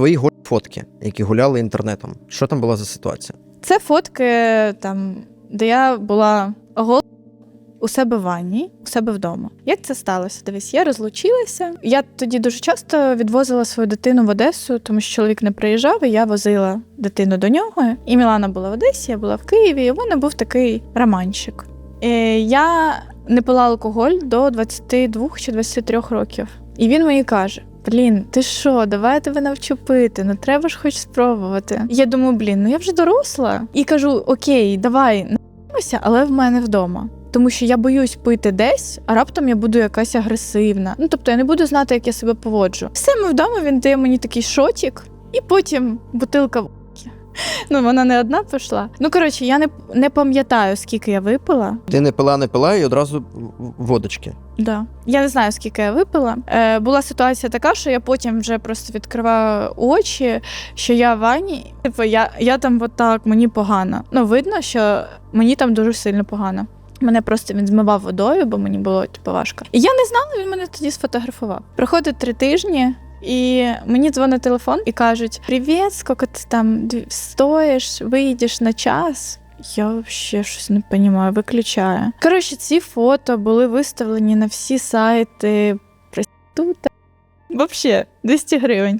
твої фотки, які гуляли інтернетом. Що там була за ситуація? Це фотки там, де я була гола у себе в ванні, у себе вдома. Як це сталося? Дивись, я розлучилася. Я тоді дуже часто відвозила свою дитину в Одесу, тому що чоловік не приїжджав, і я возила дитину до нього. І Мілана була в Одесі, я була в Києві. І у мене був такий романчик. Е, Я не пила алкоголь до 22 чи 23 років. І він мені каже: Блін, ти що, давай я тебе навчу пити, ну треба ж хоч спробувати. Я думаю, блін, ну я вже доросла. І кажу: Окей, давай наїмося, але в мене вдома. Тому що я боюсь пити десь, а раптом я буду якась агресивна. Ну тобто я не буду знати, як я себе поводжу. Все ми вдома він дає мені такий шотік, і потім бутилка. Ну, вона не одна пішла. Ну коротше, я не, не пам'ятаю, скільки я випила. Ти не пила, не пила і одразу водочки. Да. Я не знаю, скільки я випила. Е, була ситуація така, що я потім вже просто відкриваю очі, що я в ванні. Типу, я, я там отак, мені погано. Ну, видно, що мені там дуже сильно погано. Мене просто він змивав водою, бо мені було типу, важко. І я не знала, він мене тоді сфотографував. Проходить три тижні. І мені дзвонить телефон і кажуть: Привіт, скільки ти там стоїш, вийдеш на час. Я взагалі щось не розумію, виключаю. Коротше, ці фото були виставлені на всі сайти. Проститута. Взагалі, 200 гривень.